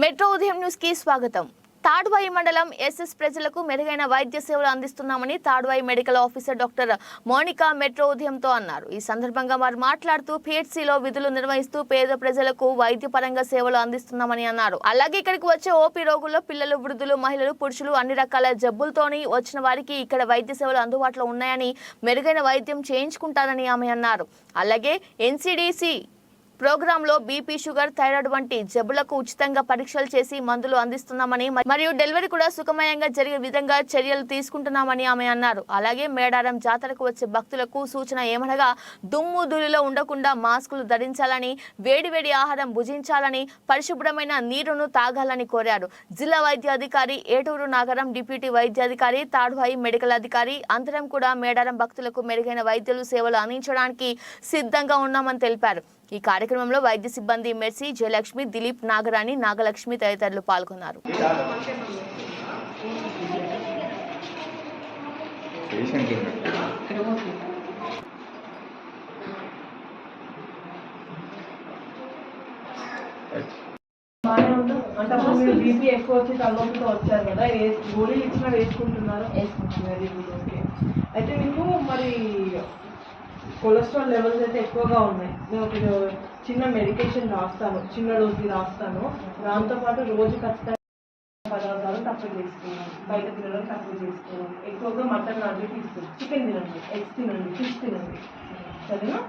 Metro ఉదయం న్యూస్కి స్వాగతం. తాడ్వాయి మండలం ఎస్ఎస్ ప్రజలకు మెరుగైన వైద్య సేవలు అందిస్తున్నామని Tadvai medical officer doctor Monika metro ఉదయంతో అన్నారు. ఈ సందర్భంగా వారు మాట్లాడుతూ పిహెచ్సిలో విధులు నిర్వహిస్తూ పేద ప్రజలకు వైద్యపరంగా సేవలు అందిస్తున్నామని అన్నారు. అలాగే ఇక్కడికి వచ్చే ఓపీ రోగుల్లో పిల్లలు వృద్ధులు మహిళలు పురుషులు అన్ని రకాల జబ్బులతోని వచ్చిన వారికి ఇక్కడ వైద్య సేవలు అందుబాటులో ఉన్నాయని మెరుగైన వైద్యం చేయించుకుంటారని ఆమె అన్నారు. అలాగే ఎన్సిడిసి ప్రోగ్రాంలో బీపీ షుగర్ థైరాయిడ్ వంటి జబ్బులకు ఉచితంగా పరీక్షలు చేసి మందులు అందిస్తున్నామని మరియు డెలివరీ కూడా సుఖమయంగా జరిగే విధంగా చర్యలు తీసుకుంటున్నామని ఆమె అన్నారు. అలాగే మేడారం జాతరకు వచ్చే భక్తులకు సూచన ఏమనగా దుమ్ము ధూళిలో ఉండకుండా మాస్కులు ధరించాలని వేడివేడి ఆహారం భుజించాలని పరిశుభ్రమైన నీరును తాగాలని కోరారు. జిల్లా వైద్యాధికారి ఏటూరు నాగరం డిప్యూటీ వైద్యాధికారి తాడ్వాయి మెడికల్ అధికారి అందరం కూడా మేడారం భక్తులకు మెరుగైన వైద్యులు సేవలు అందించడానికి సిద్ధంగా ఉన్నామని తెలిపారు. ఈ కార్యక్రమంలో వైద్య సిబ్బంది మెర్సీ జయలక్ష్మి దిలీప్ నాగరాణి నాగలక్ష్మి తదితరులు పాల్గొన్నారు? అంటే అప్పుడు మీరు బీపీ ఎక్కువ వచ్చి తలనొప్పితో వచ్చారు కదా ఏ గోళీలు ఇచ్చినా వేసుకుంటున్నారు. వెరీ గుడ్ ఓకే అయితే మీకు మరి కొలెస్ట్రాల్ లెవెల్స్ అయితే ఎక్కువగా ఉన్నాయి. నేను ఒక చిన్న మెడికేషన్ రాస్తాను చిన్న డోసు రాస్తాను. దాంతోపాటు రోజు ఖచ్చితంగా పదార్థాలు తక్కువ చేసుకోవాలి బయట తినడం తక్కువ చేసుకోవాలి ఎక్కువగా మటన్ అది తీసుకోండి చికెన్ తినండి ఎగ్స్ తినండి ఫిష్ తినండి. సరేనా?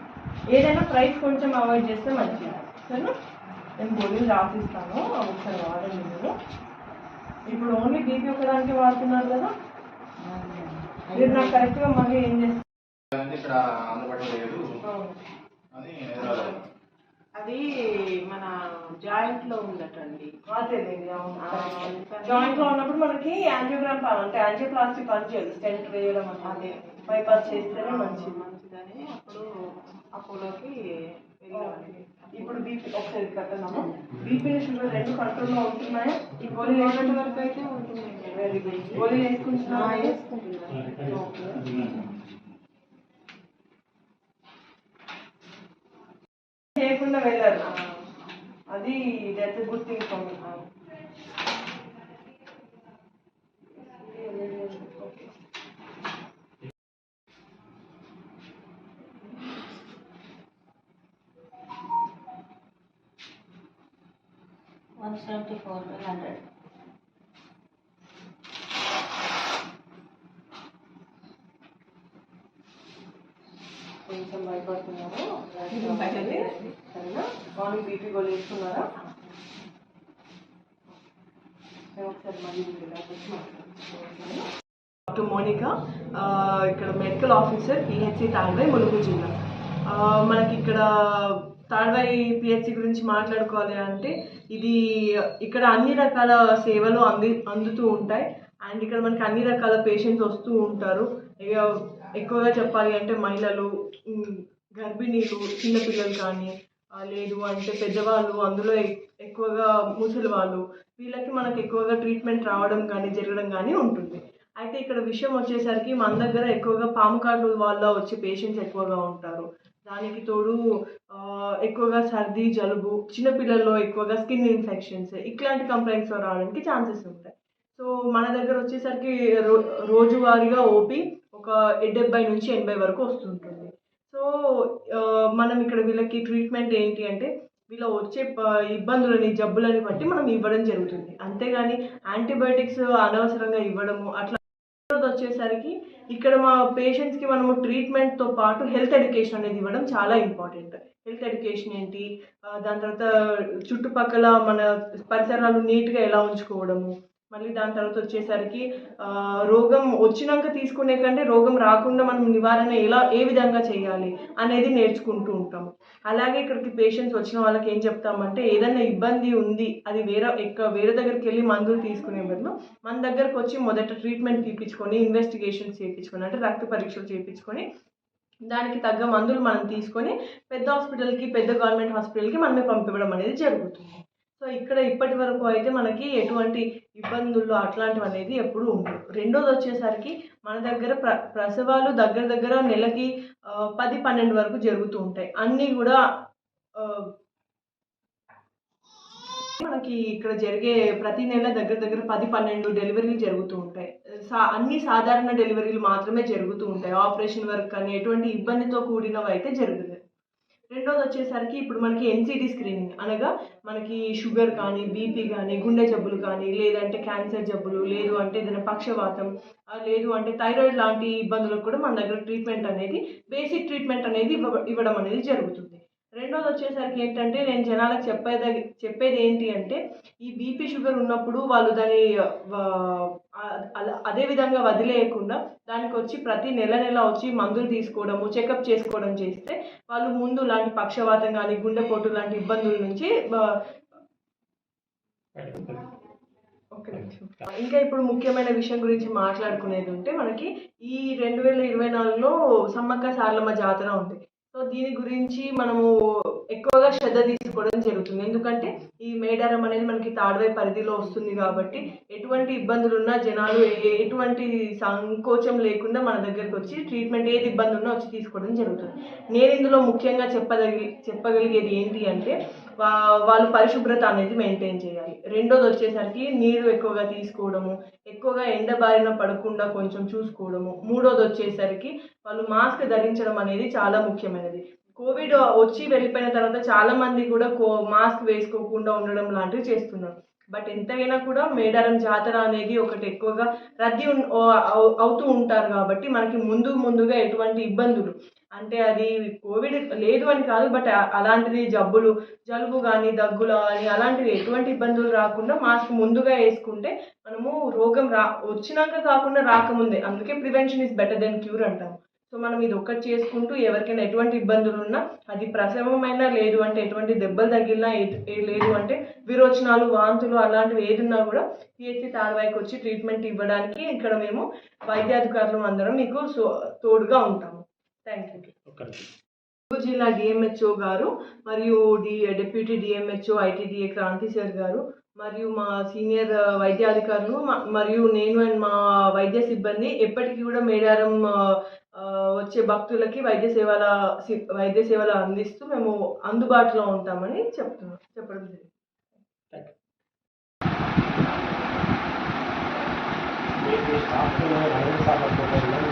ఏదైనా ప్రైస్ కొంచెం అవాయిడ్ చేస్తే మంచిది. సరేనా? నేను గోళీలు రాసిస్తాను ఒకసారి వాడండి మీరు. ఇప్పుడు ఓన్లీ బీపీ ఒకదానికి వాడుతున్నారు కదా? మీరు నాకు కరెక్ట్గా మళ్ళీ ఏం చేస్తారు? ఇక్కడ అందుబాటులో లేదు. అని అది మన జాయింట్లో ఉందటండి. జాయింట్లో ఉన్నప్పుడు మనకి యాంజియోగ్రామ్ పని అంటే యాంజియోప్లాస్టిక్ పని చేయదు. స్టెంట్ వేయడం అదే. బైపాస్ చేస్తేనే మంచిది. మంచిదని అప్పుడు అపోలోకి ఇప్పుడు బీపీ ఒకసారి కట్టనమ్మా బీపీ షుగర్ రెండు కంట్రోల్లో ఉంటున్నాయా? ఈ గోళీ వరకు అయితే ఉంటుంది వెరీ గుడ్ గోళీ వేసుకుంటున్నా లేకుండా వెళ్ళారు. అది that's good thing for me one seventy four. కొంచెం భయపడుతున్నాము. సరేనా? మార్నింగ్ బీపీ గోళీ వేసుకున్నారా ఒకసారి మళ్ళీ. డాక్టర్ మోనికా ఇక్కడ medical officer PHC Tadvai Mulugu జిల్లా. మనకి ఇక్కడ తాడ్వాయి పిహెచ్సి గురించి మాట్లాడుకోవాలి అంటే ఇది ఇక్కడ అన్ని రకాల సేవలు అంది అందుతూ ఉంటాయి. అండ్ ఇక్కడ మనకి అన్ని రకాల పేషెంట్స్ వస్తూ ఉంటారు. ఇక ఎక్కువగా చెప్పాలి అంటే మహిళలు గర్భిణీలు చిన్నపిల్లలు కానీ లేదు అంటే పెద్దవాళ్ళు అందులో ఎక్కువగా ముసలి వాళ్ళు వీళ్ళకి మనకు ఎక్కువగా ట్రీట్మెంట్ రావడం కానీ జరగడం కానీ ఉంటుంది. అయితే ఇక్కడ విషయం వచ్చేసరికి మన దగ్గర ఎక్కువగా పాము కార్డు వాళ్ళ వచ్చే పేషెంట్స్ ఎక్కువగా ఉంటారు. దానికి తోడు ఎక్కువగా సర్ది జలుబు చిన్నపిల్లల్లో ఎక్కువగా స్కిన్ ఇన్ఫెక్షన్స్ ఇట్లాంటి కంప్లైంట్స్ రావడానికి ఛాన్సెస్ ఉంటాయి. సో మన దగ్గర వచ్చేసరికి రో రోజువారీగా ఓపీ ఒక డెబ్బై నుంచి ఎనభై వరకు వస్తుంటుంది. సో మనం ఇక్కడ వీళ్ళకి ట్రీట్మెంట్ ఏంటి అంటే వీళ్ళ వచ్చే ఇబ్బందులని జబ్బులని బట్టి మనం ఇవ్వడం జరుగుతుంది. అంతేగాని యాంటీబయాటిక్స్ అనవసరంగా ఇవ్వడము అట్లా వచ్చేసరికి ఇక్కడ మా పేషెంట్స్కి మనము ట్రీట్మెంట్తో పాటు హెల్త్ ఎడ్యుకేషన్ అనేది ఇవ్వడం చాలా ఇంపార్టెంట్. హెల్త్ ఎడ్యుకేషన్ ఏంటి? దాని తర్వాత చుట్టుపక్కల మన పరిసరాలు నీట్గా ఎలా ఉంచుకోవడము మళ్ళీ దాని తర్వాత వచ్చేసరికి రోగం వచ్చినాక తీసుకునే కంటే రోగం రాకుండా మనం నివారణ ఎలా ఏ విధంగా చేయాలి అనేది నేర్చుకుంటూ ఉంటాం అలాగే ఇక్కడికి పేషెంట్స్ వచ్చిన వాళ్ళకి ఏం చెప్తామంటే ఏదైనా ఇబ్బంది ఉంది అది వేరే ఎక్క వేరే దగ్గరికి వెళ్ళి మందులు తీసుకునే బదులు మన దగ్గరకు వచ్చి మొదట ట్రీట్మెంట్ తీపించుకొని ఇన్వెస్టిగేషన్స్ చేయించుకొని అంటే రక్త పరీక్షలు చేయించుకొని దానికి తగ్గ మందులు మనం తీసుకొని పెద్ద హాస్పిటల్కి పెద్ద గవర్నమెంట్ హాస్పిటల్కి మనమే పంపించడం అనేది జరుగుతుంది. సో ఇక్కడ ఇప్పటి వరకు అయితే మనకి ఎటువంటి ఇబ్బందులు అట్లాంటివి అనేది ఎప్పుడు ఉండవు. రెండోది వచ్చేసరికి మన దగ్గర ప్ర ప్రసవాలు దగ్గర దగ్గర నెలకి పది పన్నెండు వరకు జరుగుతూ ఉంటాయి. అన్నీ కూడా మనకి మనకి ఇక్కడ జరిగే ప్రతి నెల దగ్గర దగ్గర పది పన్నెండు డెలివరీలు జరుగుతూ ఉంటాయి. సా అన్ని సాధారణ డెలివరీలు మాత్రమే జరుగుతూ ఉంటాయి. ఆపరేషన్ వర్క్ కానీ ఎటువంటి ఇబ్బందితో కూడినవి అయితే జరుగుతుంది రెండోది వచ్చేసరికి ఇప్పుడు మనకి ఎన్సిటీ స్క్రీనింగ్ అనగా మనకి షుగర్ కానీ బీపీ కానీ గుండె జబ్బులు కానీ లేదంటే క్యాన్సర్ జబ్బులు లేదు అంటే ఏదైనా పక్షవాతం లేదు అంటే థైరాయిడ్ లాంటి ఇబ్బందులకు కూడా మన దగ్గర ట్రీట్మెంట్ అనేది బేసిక్ ట్రీట్మెంట్ అనేది ఇవ్వ ఇవ్వడం అనేది జరుగుతుంది. రెండోది వచ్చేసరికి ఏంటంటే నేను జనాలకు చెప్పేది చెప్పేది ఏంటి అంటే ఈ బీపీ షుగర్ ఉన్నప్పుడు వాళ్ళు దాన్ని అదే విధంగా వదిలేయకుండా దానికి వచ్చి ప్రతి నెల నెల వచ్చి మందులు తీసుకోవడము చెకప్ చేసుకోవడం చేస్తే వాళ్ళు ముందు లాంటి పక్షవాతం కానీ గుండెపోటు లాంటి ఇబ్బందుల నుంచి ఓకే ఇంకా ఇప్పుడు ముఖ్యమైన విషయం గురించి మాట్లాడుకునేది ఉంటే మనకి ఈ రెండు వేల ఇరవై నాలుగులో సమ్మక్క సారలమ్మ జాతర ఉంది. సో దీని గురించి మనము ఎక్కువగా శ్రద్ధ తీసుకోవడం జరుగుతుంది. ఎందుకంటే ఈ మేడారం అనేది మనకి తాడవై పరిధిలో వస్తుంది కాబట్టి ఎటువంటి ఇబ్బందులు ఉన్నా జనాలు ఏ- ఎటువంటి సంకోచం లేకుండా మన దగ్గరకు వచ్చి ట్రీట్మెంట్ ఏది ఇబ్బంది ఉన్నా వచ్చి తీసుకోవడం జరుగుతుంది. నేను ఇందులో ముఖ్యంగా చెప్పదగి చెప్పగలిగేది ఏంటి అంటే వాళ్ళు పరిశుభ్రత అనేది మెయింటైన్ చేయాలి. రెండోది వచ్చేసరికి నీరు ఎక్కువగా తీసుకోవడము ఎక్కువగా ఎండ బారిన పడకుండా కొంచెం చూసుకోవడము. మూడోది వచ్చేసరికి వాళ్ళు మాస్క్ ధరించడం అనేది చాలా ముఖ్యమైనది. కోవిడ్ వచ్చి వెళ్ళిపోయిన తర్వాత చాలా మంది కూడా కో మాస్క్ వేసుకోకుండా ఉండడం లాంటివి చేస్తున్నారు. బట్ ఎంతైనా కూడా మేడారం జాతర అనేది ఒకటి ఎక్కువగా రద్దీ అవు- అవుతూ ఉంటారు కాబట్టి మనకి ముందు ముందుగా ఎటువంటి ఇబ్బందులు. అంటే అది కోవిడ్ లేదు అని కాదు బట్ అలాంటిది జబ్బులు జలుబు కానీ దగ్గులు కానీ అలాంటివి ఎటువంటి ఇబ్బందులు రాకుండా మాస్క్ ముందుగా వేసుకుంటే మనము రోగం రా వచ్చినాక కాకుండా రాకముందే. అందుకే prevention is better than cure అంటాము. సో మనం ఇది ఒక్కటి చేసుకుంటూ ఎవరికైనా ఎటువంటి ఇబ్బందులు ఉన్నా అది ప్రసవమైనా లేదు అంటే ఎటువంటి దెబ్బలు తగిలినా లేదు అంటే విరోచనాలు వాంతులు అలాంటివి ఏదున్నా కూడా పిహెచ్సి తాడవాయికి వచ్చి ట్రీట్మెంట్ ఇవ్వడానికి ఇక్కడ మేము వైద్యాధికారులు అందరం మీకు సో తోడుగా ఉంటాము. థ్యాంక్ యూ జిల్లా డిఎంహెచ్ఓ గారు మరియు D deputy DMHO ITDA Kranti sir గారు మరియు మా సీనియర్ వైద్యాధికారులు మరియు నేను అండ్ మా వైద్య సిబ్బంది ఎప్పటికీ కూడా మేడారం వచ్చే భక్తులకి వైద్య సేవల సి- వైద్య సేవలు అందిస్తూ మేము అందుబాటులో ఉంటామని చెప్తున్నాం. చెప్పడం జరిగింది. వైరస్ సార్లు